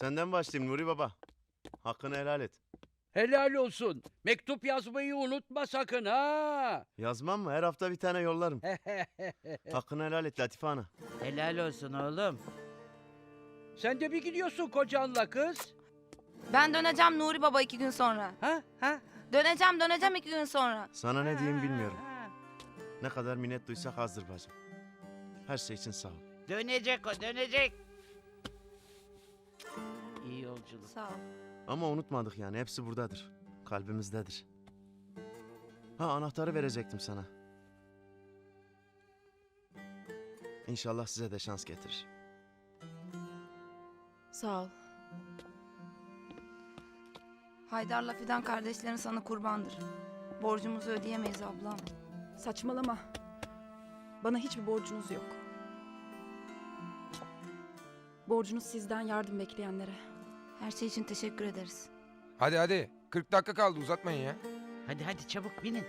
Senden başlayayım Nuri Baba. Hakkını helal et. Helal olsun. Mektup yazmayı unutma sakın ha. Yazmam mı? Her hafta bir tane yollarım. Hakkını helal et Latife Ana. Helal olsun oğlum. Sen de mi gidiyorsun kocanla kız? Ben döneceğim Nuri Baba iki gün sonra. Ha ha. Döneceğim döneceğim iki gün sonra. Sana ne diyeyim bilmiyorum. Ne kadar minnet duysak azdır bacım. Her şey için sağ ol. Dönecek o dönecek. Yolculuk. Sağ ol. Ama unutmadık yani. Hepsi buradadır. Kalbimizdedir. Ha anahtarı verecektim sana. İnşallah size de şans getirir. Sağ ol. Haydar'la Fidan kardeşlerin sana kurbandır. Borcumuzu ödeyemeyiz ablam. Saçmalama. Bana hiçbir borcunuz yok. Borcunuz sizden yardım bekleyenlere. Her şey için teşekkür ederiz. Hadi hadi. 40 dakika kaldı uzatmayın ya. Hadi hadi çabuk binin.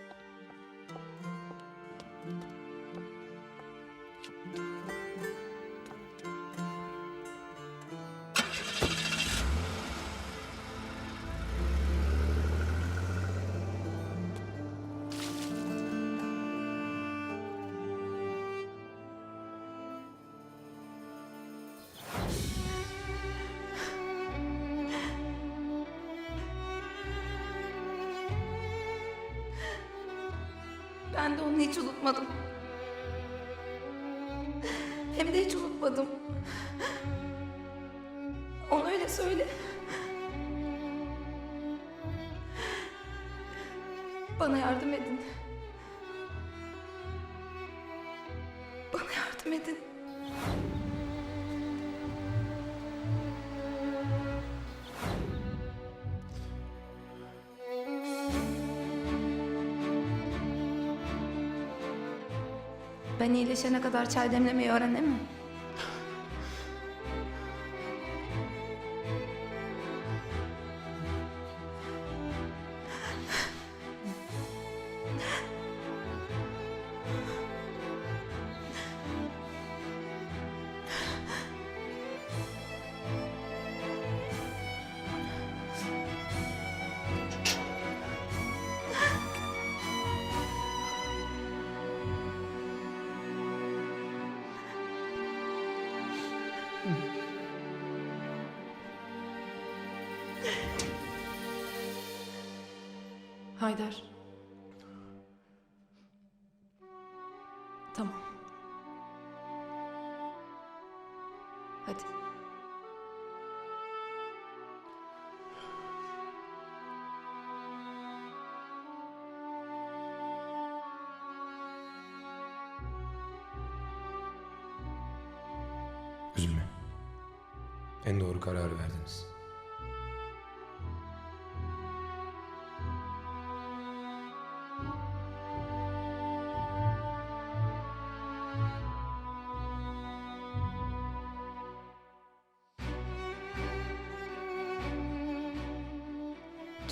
Ben de onu hiç unutmadım. Hem de hiç unutmadım. Ona öyle söyle. Bana yardım edin. Bana yardım edin. Ben iyileşene kadar çay demlemeyi öğrenemem Haydar. Tamam. Hadi. Üzülme. En doğru kararı verdiniz.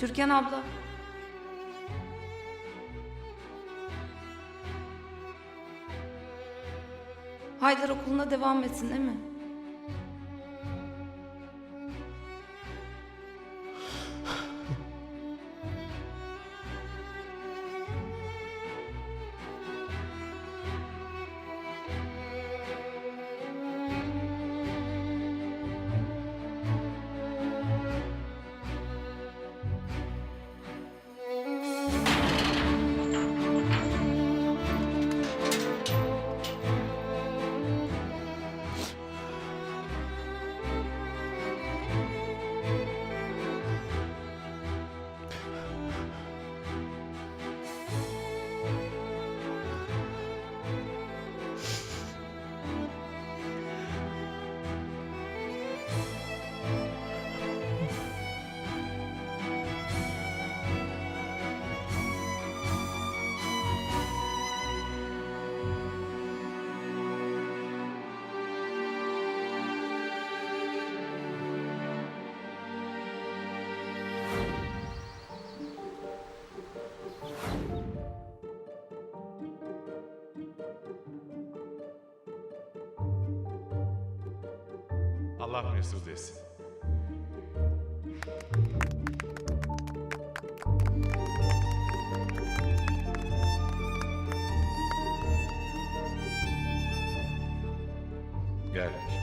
Türkan abla. Haydar okuluna devam etsin değil mi? Allah mesut etsin. Gel.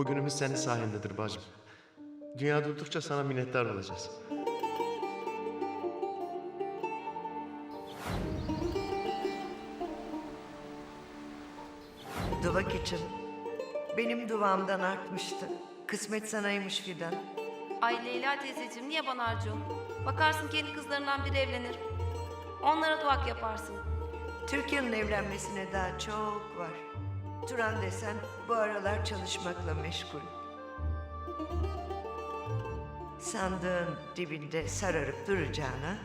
Bugünümüz senin sayendedir bacım. Dünya durdukça sana minnettar olacağız. Duvak için. Benim duvağımdan artmıştı. Kısmet sanaymış Fidan. Ay Leyla teyzeciğim niye bana harcıyorsun? Bakarsın kendi kızlarından biri evlenir. Onlara duvak yaparsın. Türkiye'nin evlenmesine daha çok var. Turan desen bu aralar çalışmakla meşgul. Sandığın dibinde sararıp duracağına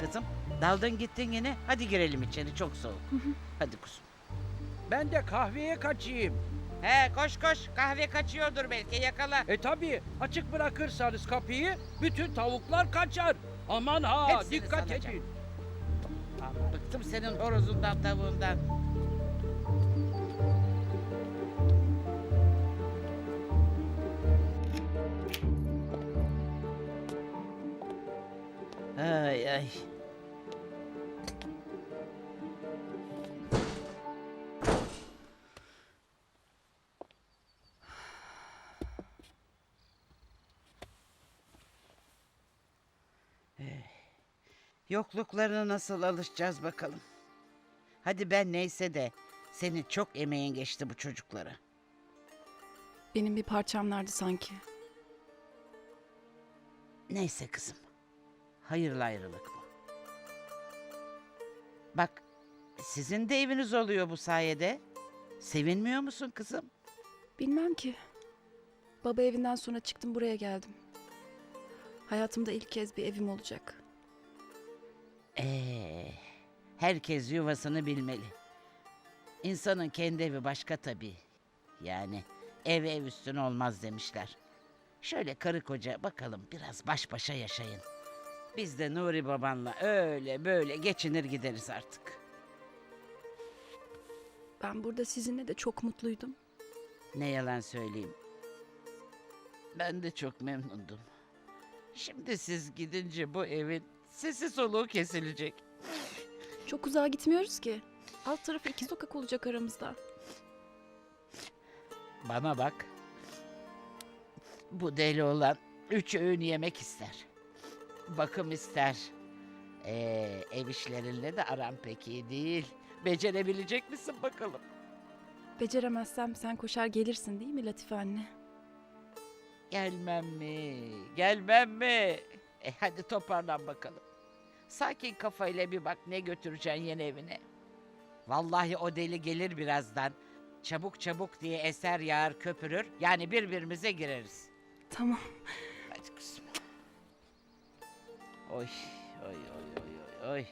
Kızım daldın gittin yine. Hadi girelim içeri çok soğuk. Hadi kuzum. Ben de kahveye kaçayım. He koş koş kahve kaçıyordur belki yakala. E tabi açık bırakırsanız kapıyı bütün tavuklar kaçar. Aman ha Hepsini dikkat salacağım. edin. Aman, bıktım senin horozundan tavuğundan. Ay ay. Yokluklarına nasıl alışacağız bakalım. Hadi ben neyse de senin çok emeğin geçti bu çocuklara. Benim bir parçam nerede sanki? Neyse kızım. Hayırlı ayrılık bu. Bak sizin de eviniz oluyor bu sayede. Sevinmiyor musun kızım? Bilmem ki. Baba evinden sonra çıktım buraya geldim. Hayatımda ilk kez bir evim olacak. Ee, herkes yuvasını bilmeli. İnsanın kendi evi başka tabii. Yani ev ev üstüne olmaz demişler. Şöyle karı koca bakalım biraz baş başa yaşayın. Biz de Nuri babanla öyle böyle geçinir gideriz artık. Ben burada sizinle de çok mutluydum. Ne yalan söyleyeyim. Ben de çok memnundum. Şimdi siz gidince bu evin sesi soluğu kesilecek. Çok uzağa gitmiyoruz ki. Alt tarafı iki sokak olacak aramızda. Bana bak. Bu deli olan üç öğün yemek ister. Bakım ister. Ee, ev işlerinle de aram pek iyi değil. Becerebilecek misin bakalım? Beceremezsem sen koşar gelirsin değil mi Latife anne? Gelmem mi? Gelmem mi? E hadi toparlan bakalım. Sakin kafayla bir bak ne götüreceksin yeni evine. Vallahi o deli gelir birazdan. Çabuk çabuk diye eser yağar köpürür. Yani birbirimize gireriz. Tamam. Hadi kızım. Oy, oy, oy, oy, oy, oy.